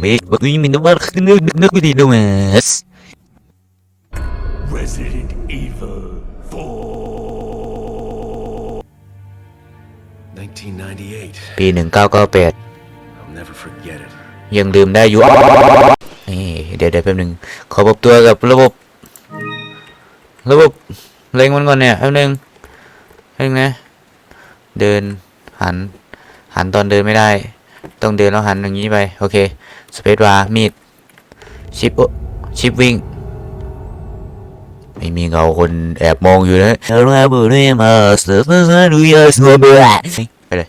Ve bakayım ne var ne kadar demez. Resident Evil 4. 1998. ปีหนึ่งเก้าเก้าแปดยังลืมได้อยู่เดี๋ยวเดี๋ยวแป๊บหนึงขอปรับตัวกับระบบ ระบบเล็งมันก่อนเนี่ยแป๊บหนึงแป๊บนึงนะ เดินหัน หันตอนเดินไม่ได้ ต้องเดินแล้วหันอย่างนี้ไป โอเค สเปซบาร์มีด ชิปโอชิปวิ่ง ไม่มีเงาคนแอบมองอยู่นะไปเลย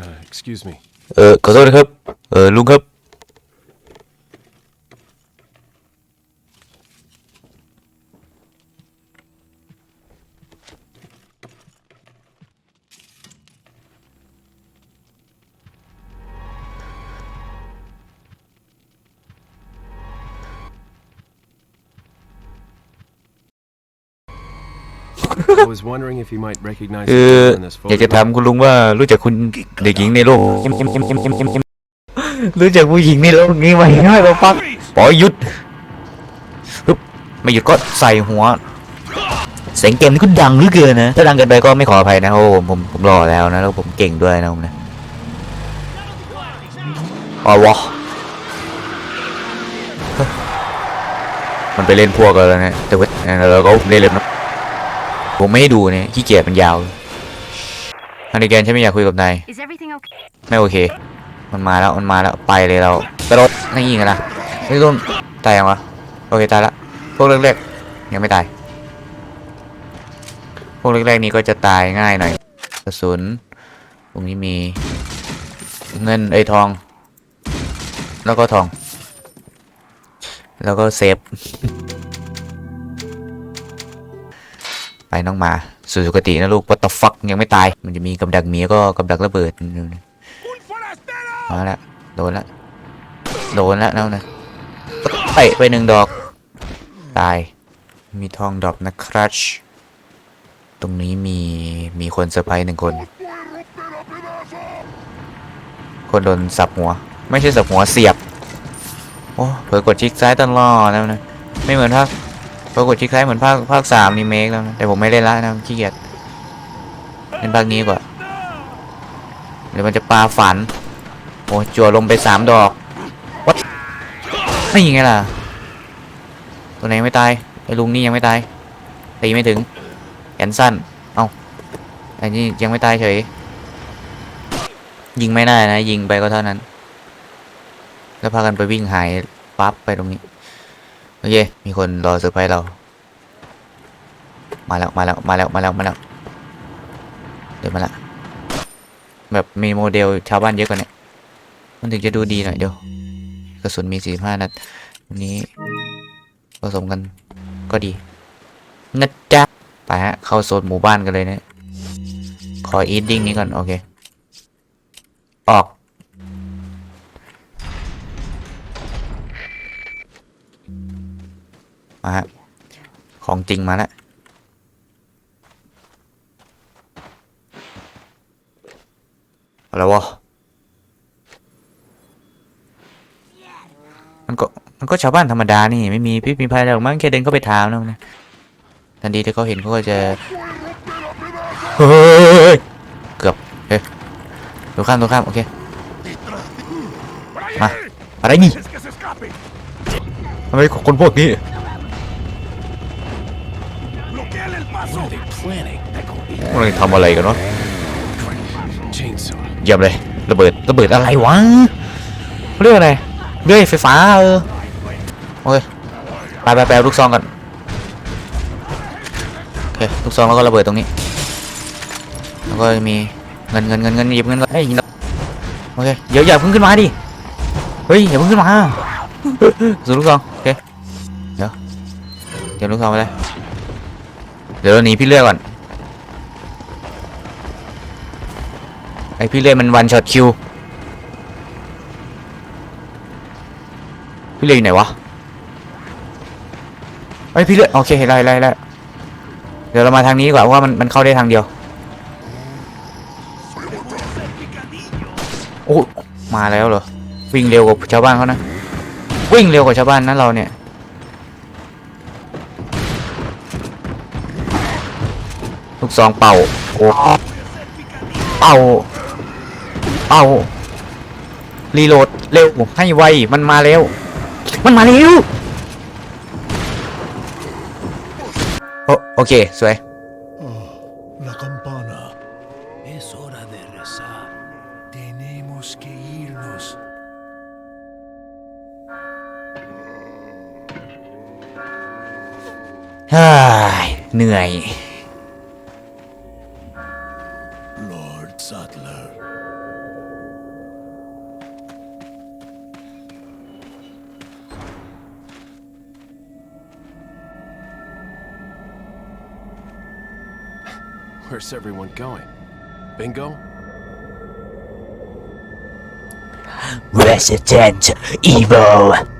Uh, excuse me. เออขอโทษนะครับ เออลุงครับ I was wondering if you might recognize เอ the อ girl in this อยากจะ photograph. ถามคุณลุงว่ารู้จักคุณเด็กหญิงในโลก รู้จักผู้หญิงในโลกนี้ไหมไม่ปะปักปล่อยหยุดฮึบไม่หยุดก็ใส่หัว เสียงเกมนี่ก็ดังเหลือเกินนะ ถ้าดังเกินไปก็ไม่ขออภัยนะเพราะว่าผมผมผมรอแล้วนะแล้วผมเก่งด้วยนะผมนะอ๋อวะเฮ้ยมันไปเล่นพวกกันแล้วนะแต่ว่าเราก็เล่นเลยนะ ผมไม่ให้ดูเนี่ยขี้เกียจมันยาวฮันดิแกนฉันไม่อยากคุยกับนายไม่โอเค มันมาแล้วมันมาแล้วไปเลยเรากระโดดนี่ยิงกันนะไม่ต้นตายยังวะโอเคตายละพวกแรกๆยังไม่ตาย พวกแรกๆนี้ก็จะตายง่ายหน่อยกระสุนตรงนี้มีเงินไอ้ทอง แล้วก็ทอง แล้วก็เซฟ ไปน้องมาสู่สุคตินะลูก what the fuck ยังไม่ตาย มันจะมีกับดักหมียก็กับดักระเบิดมาแล้วโดนแล้วโดนแล้วแล้วนะเตะไปหนึ่งดอก ตาย มีทองดอกนะครับตรงนี้มีมีคนเซอร์ไพรส์หนึ่งคน คนโดนสับหัว ไม่ใช่สับหัวเสียบ โอ้เผลอกดชิคซ้ายตลอดแล้วนะ ไม่เหมือนภาค เผลอกดชิคซ้ายๆเหมือนภาคภาคสามรีเมคแล้วนะแต่ผมไม่เล่นละนะขี้เกียจเล่นภาคนี้กว่าเดี๋ยวมันจะปาฝันโอ้จั่วลมไปสามดอกวัดไม่ยิงไงล่ะ ตัวไหนไม่ตายไอ้ลุงนี่ยังไม่ตายตีไม่ถึงแขนสั้นเอ้าไอ้นี่ยังไม่ตายเฉยยิงไม่ได้นะ ยิงไปก็เท่านั้น แล้วพากันไปวิ่งหายปั๊บไปตรงนี้ โอเค มีคนรอเซอร์ไพรส์เรา มาแล้ว มาแล้ว มาแล้ว มาแล้ว มาแล้ว เดี๋ยวมาละ แบบมีโมเดลชาวบ้านเยอะกว่านี้มันถึงจะดูดีหน่อยเดียว กระสุนมี45นัด วันนี้ผสมกันก็ดีนะจ๊ะ ไปฮะ เข้าโซนหมู่บ้านกันเลยเนะขออีดดิ้งนี้ก่อน โอเค ออก มาฮะ ของจริงมาแล้วอะไรวะ มันก็ มันก็ชาวบ้านธรรมดานี่ ไม่มีพิษมีภัยอะไรหรอกมั้งแค่เดินเข้าไปถามแล้วนะ ทันทีที่เขาเห็นเขาก็จะ เฮ้ย เกือบ เฮ้ยตัวข้ามตัวข้าม โอเค มา อะไรนี่ทำไมคนพวกนี้ พวกนี้ทำอะไรกันวะ chainsaw. เยี่ยมเลยระเบิดระเบิดอะไรวะเขาเรียกอะไรเรื่อยไฟฟ้าเออโอเคไปไปไปเอาลูกซองกันโอเคลูกซองแล้วก็ระเบิดตรงนี้ แล้วก็มีเงินเงินเงินเงินหยิบเงินก่อนเอ้ยโอเคเดี๋ยวอย่าเพิ่งขึ้นมาดิเฮ้ยอย่าเพิ่งขึ้นมาสูลูกซองโอเคเดี๋ยวเดี๋ยวลูกซองไปเลยเดี๋ยวเราหนีพี่เลือกก่อนไอพี่เล่มันวันช็อตคิวพี่เล่อยู่ไหนวะไอพี่เล่โอเคไล่ไล่ไล่เดี๋ยวเรามาทางนี้ดีกว่าเพราะว่ามันมันเข้าได้ทางเดียวโอ้มาแล้วเหรอวิ่งเร็วกว่าชาวบ้านเขานะวิ่งเร็วกว่าชาวบ้านนะเราเนี่ย ลูกซองเป่าโอ้เป่าเป่ารีโหลดเร็วให้ไวมันมาเร็วมันมาเร็วโอโอเค สวย La campana. Es hora de rezar. Tenemos que irnos. เฮ้ยเหนื่อย Lord Where's everyone going? Bingo? Resident Evil